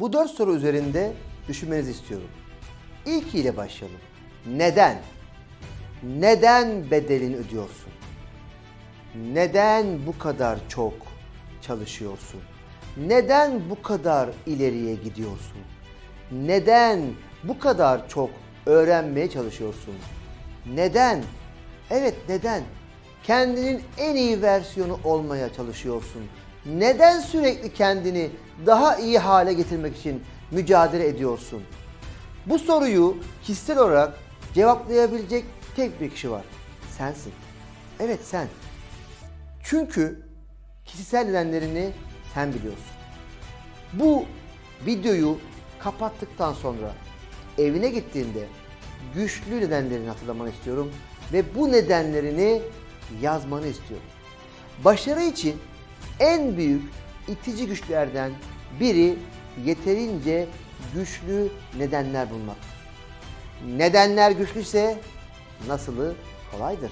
Bu dört soru üzerinde düşünmenizi istiyorum. İlk ile başlayalım. Neden? Neden bedelini ödüyorsun? Neden bu kadar çok çalışıyorsun? Neden bu kadar ileriye gidiyorsun? Neden bu kadar çok öğrenmeye çalışıyorsun? Neden? Evet neden? Kendinin en iyi versiyonu olmaya çalışıyorsun. Neden sürekli kendini daha iyi hale getirmek için mücadele ediyorsun? Bu soruyu kişisel olarak cevaplayabilecek tek bir kişi var. Sensin. Evet sen. Çünkü kişisel nedenlerini sen biliyorsun. Bu videoyu kapattıktan sonra evine gittiğinde güçlü nedenlerini hatırlamanı istiyorum ve bu nedenlerini yazmanı istiyorum. Başarı için en büyük itici güçlerden biri yeterince güçlü nedenler bulmak. Nedenler güçlüyse nasılı kolaydır.